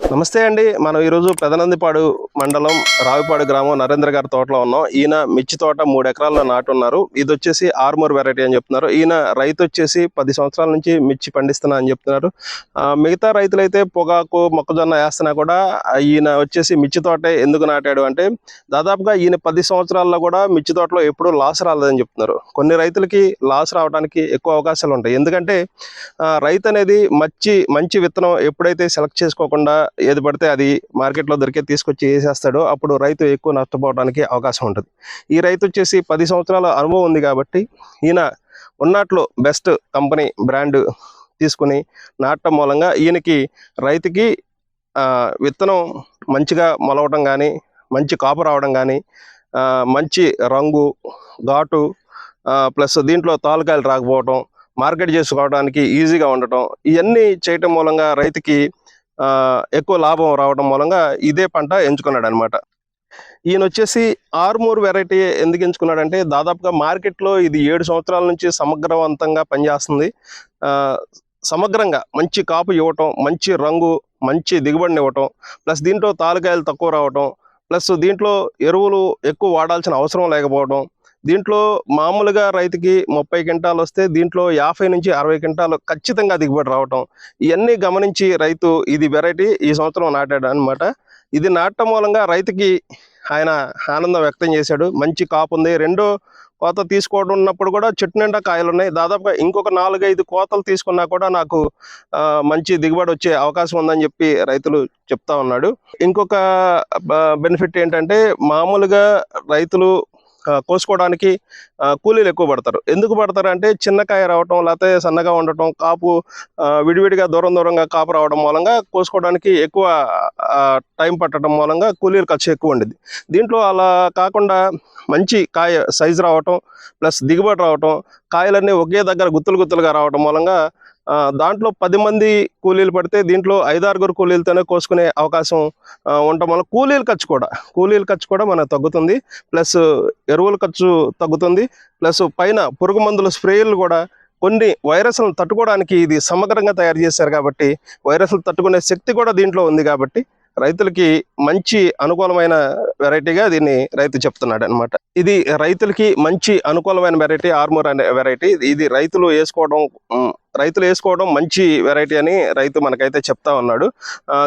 నమస్తే అండి. మనం ఈరోజు పెదనందిపాడు మండలం రావిపాడు గ్రామం నరేంద్ర గారి తోటలో ఉన్నాం. ఈయన మిర్చి తోట మూడు ఎకరాల్లో నాటున్నారు. ఇది వచ్చేసి ఆర్మూర్ వెరైటీ అని చెప్తున్నారు. ఈయన రైతు వచ్చేసి పది సంవత్సరాల నుంచి మిర్చి పండిస్తున్నా అని చెప్తున్నారు. ఆ, మిగతా రైతులైతే పొగాకు మొక్కజొన్న వేస్తున్నా కూడా ఈయన వచ్చేసి మిర్చి తోటే ఎందుకు నాటాడు అంటే దాదాపుగా ఈయన పది సంవత్సరాల్లో కూడా మిర్చి తోటలో ఎప్పుడూ లాస్ రాలేదని చెప్తున్నారు. కొన్ని రైతులకి లాస్ రావడానికి ఎక్కువ అవకాశాలు ఉంటాయి. ఎందుకంటే రైతు అనేది మంచి మంచి విత్తనం ఎప్పుడైతే సెలెక్ట్ చేసుకోకుండా ఏది పడితే అది మార్కెట్లో దొరికే తీసుకొచ్చి వేసేస్తాడో. అప్పుడు రైతు ఎక్కువ నష్టపోవడానికి అవకాశం ఉంటుంది. ఈ రైతు వచ్చేసి పది సంవత్సరాల అనుభవం ఉంది కాబట్టి ఈయన ఉన్నట్లు బెస్ట్ కంపెనీ బ్రాండ్ తీసుకుని నాటడం మూలంగా ఈయనకి రైతుకి విత్తనం మంచిగా మొలవటం కానీ మంచి కాపు రావడం కానీ మంచి రంగు ఘాటు ప్లస్ దీంట్లో తాలకాయలు రాకపోవటం మార్కెట్ చేసుకోవడానికి ఈజీగా ఉండటం ఇవన్నీ చేయటం మూలంగా రైతుకి ఎక్కువ లాభం రావడం మూలంగా ఇదే పంట ఎంచుకున్నాడు అనమాట ఈయన వచ్చేసి ఆర్మూర్ వెరైటీ ఎందుకు ఎంచుకున్నాడంటే దాదాపుగా మార్కెట్లో ఇది ఏడు సంవత్సరాల నుంచి సమగ్రవంతంగా పనిచేస్తుంది. సమగ్రంగా మంచి కాపు ఇవ్వటం మంచి రంగు మంచి దిగుబడిని ఇవ్వటం ప్లస్ దీంట్లో తాలకాయలు తక్కువ రావటం ప్లస్ దీంట్లో ఎరువులు ఎక్కువ వాడాల్సిన అవసరం లేకపోవడం దీంట్లో మామూలుగా రైతుకి ముప్పై క్వింటాలు వస్తే దీంట్లో యాభై నుంచి అరవై క్వింటాలు ఖచ్చితంగా దిగుబడి రావటం. ఇవన్నీ గమనించి రైతు ఇది వెరైటీ ఈ సంవత్సరం నాటాడు అనమాట ఇది నాటడం మూలంగా రైతుకి ఆయన ఆనందం వ్యక్తం చేశాడు. మంచి కాపు ఉంది. రెండో కోత తీసుకోవడం ఉన్నప్పుడు కూడా చెట్టు నిండా కాయలు ఉన్నాయి. దాదాపుగా ఇంకొక నాలుగైదు కోతలు తీసుకున్నా కూడా నాకు మంచి దిగుబడి వచ్చే అవకాశం ఉందని చెప్పి రైతులు చెప్తా ఉన్నాడు. ఇంకొక బెనిఫిట్ ఏంటంటే మామూలుగా రైతులు కోసుకోవడానికి కూలీలు ఎక్కువ పడతారు. ఎందుకు పడతారు అంటే చిన్న కాయ రావటం లేకపోతే సన్నగా ఉండటం కాపు విడివిడిగా దూరం దూరంగా కాపు రావడం మూలంగా కోసుకోవడానికి ఎక్కువ టైం పట్టడం మూలంగా కూలీల ఖర్చు ఎక్కువ ఉండేది దీంట్లో అలా కాకుండా మంచి కాయ సైజు రావటం ప్లస్ దిగుబడి రావటం కాయలన్నీ ఒకే దగ్గర గుత్తులు గుత్తులుగా రావటం మూలంగా దాంట్లో పది మంది కూలీలు పడితే దీంట్లో ఐదారుగురు కూలీలతోనే కోసుకునే అవకాశం ఉండటం వల్ల కూలీల ఖర్చు కూడా కూలీల ఖర్చు కూడా మనకు తగ్గుతుంది. ప్లస్ ఎరువుల ఖర్చు తగ్గుతుంది. ప్లస్ పైన పురుగు మందుల స్ప్రేలు కూడా కొన్ని వైరస్లను తట్టుకోవడానికి ఇది సమగ్రంగా తయారు చేశారు కాబట్టి వైరస్లు తట్టుకునే శక్తి కూడా దీంట్లో ఉంది కాబట్టి రైతులకి మంచి అనుకూలమైన వెరైటీగా దీన్ని రైతు చెప్తున్నాడు అనమాట ఇది రైతులకి మంచి అనుకూలమైన వెరైటీ ఆర్మూర్ అనే వెరైటీ. ఇది రైతులు వేసుకోవడం రైతులు వేసుకోవడం మంచి వెరైటీ అని రైతు మనకైతే చెప్తా ఉన్నాడు.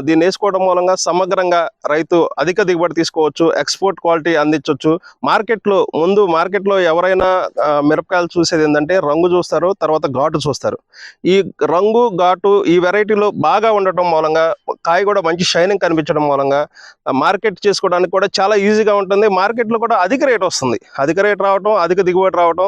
దీన్ని వేసుకోవడం మూలంగా సమగ్రంగా రైతు అధిక దిగుబడి తీసుకోవచ్చు ఎక్స్పోర్ట్ క్వాలిటీ అందించవచ్చు మార్కెట్లో ముందు మార్కెట్లో ఎవరైనా మిరపకాయలు చూసేది ఏంటంటే రంగు చూస్తారు తర్వాత ఘాటు చూస్తారు. ఈ రంగు ఘాటు ఈ వెరైటీలో బాగా ఉండటం మూలంగా కాయ కూడా మంచి షైనింగ్ కనిపించడం మూలంగా మార్కెట్ చేసుకోవడానికి కూడా చాలా ఈజీగా ఉంటుంది. మార్కెట్లో కూడా అధిక రేట్ వస్తుంది. అధిక రేట్ రావడం అధిక దిగుబడి రావటం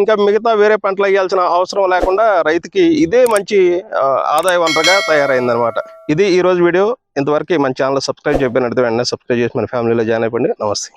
ఇంకా మిగతా వేరే పంటలు వేయాల్సిన అవసరం లేకుండా రైతు రైతుకి ఇదే మంచి ఆ, ఆదాయ వనరుగా తయారైందనమాట ఇది ఈ రోజు వీడియో. ఇంతవరకు మన ఛానల్ సబ్స్క్రైబ్ చెప్పినట్టు వెంటనే సబ్స్క్రైబ్ చేసి మన ఫ్యామిలీలో జాయిన్ అయిపోండి. నమస్తే.